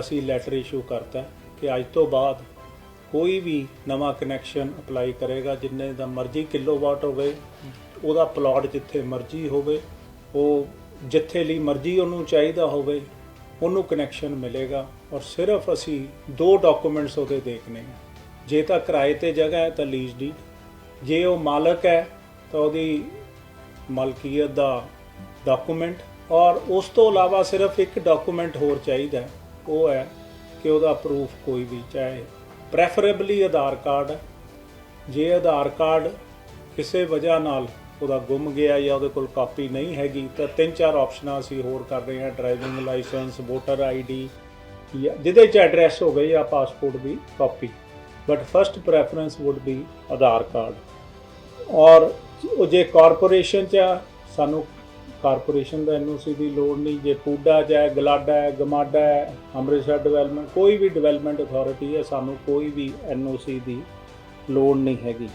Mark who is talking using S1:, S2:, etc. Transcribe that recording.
S1: ਅਸੀਂ letter issue ਕਰਤਾ ਕਿ ਅੱਜ ਤੋਂ ਬਾਅਦ ਕੋਈ ਵੀ ਨਵਾਂ ਕਨੈਕਸ਼ਨ ਅਪਲਾਈ ਕਰੇਗਾ ਜਿੰਨੇ ਦਾ ਮਰਜ਼ੀ ਕਿਲੋਵਾਟ ਹੋਵੇ ਉਹਦਾ ਪਲਾਟ ਜਿੱਥੇ ਮਰਜ਼ੀ ਹੋਵੇ ਉਹ ਜਿੱਥੇ ਲਈ ਮਰਜ਼ੀ ਉਹਨੂੰ ਚਾਹੀਦਾ ਹੋਵੇ ਉਹਨੂੰ ਕਨੈਕਸ਼ਨ ਮਿਲੇਗਾ ਔਰ ਸਿਰਫ ਅਸੀਂ ਦੋ ਡਾਕੂਮੈਂਟਸ ਉਹਦੇ ਦੇਖਨੇ ਆ ਜੇ ਤਾਂ ਕਿਰਾਏ ਤੇ ਜਗ੍ਹਾ ਹੈ ਤਾਂ ਲੀਜ਼ ਡੀਡ ਜੇ ਉਹ ਮਾਲਕ ਹੈ ਤਾਂ ਉਹਦੀ ਮਲਕੀਅਤ ਦਾ ਡਾਕੂਮੈਂਟ ਔਰ ਉਸ ਤੋਂ ਇਲਾਵਾ ਸਿਰਫ ਇੱਕ ਡਾਕੂਮੈਂਟ ਹੋਰ ਚਾਹੀਦਾ ਹੈ, ਉਹ ਹੈ ਕਿ ਉਹਦਾ ਪ੍ਰੂਫ ਕੋਈ ਵੀ ਚਾਹੇ ਪ੍ਰੈਫਰੇਬਲੀ ਆਧਾਰ ਕਾਰਡ ਜੇ ਆਧਾਰ ਕਾਰਡ ਕਿਸੇ ਵਜ੍ਹਾ ਨਾਲ ਉਹਦਾ ਗੁੰਮ ਗਿਆ ਜਾਂ ਉਹਦੇ ਕੋਲ ਕਾਪੀ ਨਹੀਂ ਹੈਗੀ ਤਾਂ ਤਿੰਨ ਚਾਰ ਆਪਸ਼ਨਾਂ ਅਸੀਂ ਹੋਰ ਕਰ ਰਹੇ ਹਾਂ ਡਰਾਈਵਿੰਗ ਲਾਇਸੈਂਸ ਵੋਟਰ ਆਈਡੀ ਜਾਂ ਜਿਹਦੇ ਚ ਐਡਰੈਸ ਹੋਵੇ ਜਾਂ passport the copy. But first preference would be Aadhaar card. ਔਰ ਉਹ ਜੇ ਕਾਰਪੋਰੇਸ਼ਨ ਚ ਆ, ਸਾਨੂੰ ਕਾਰਪੋਰੇਸ਼ਨ ਦਾ ਐਨਓਸੀ ਦੀ ਲੋੜ ਨਹੀਂ, ਜੇ ਕੂਡਾ ਚ ਹੈ, ਗਲਾਡਾ ਹੈ, ਗਮਾਡਾ ਹੈ, ਅੰਮ੍ਰਿਤਸਰ ਡਿਵੈਲਪਮੈਂਟ ਕੋਈ ਵੀ ਡਿਵੈਲਪਮੈਂਟ ਅਥਾਰਟੀ ਹੈ, ਸਾਨੂੰ ਕੋਈ ਵੀ ਐਨਓਸੀ ਦੀ ਲੋੜ ਨਹੀਂ ਹੈਗੀ।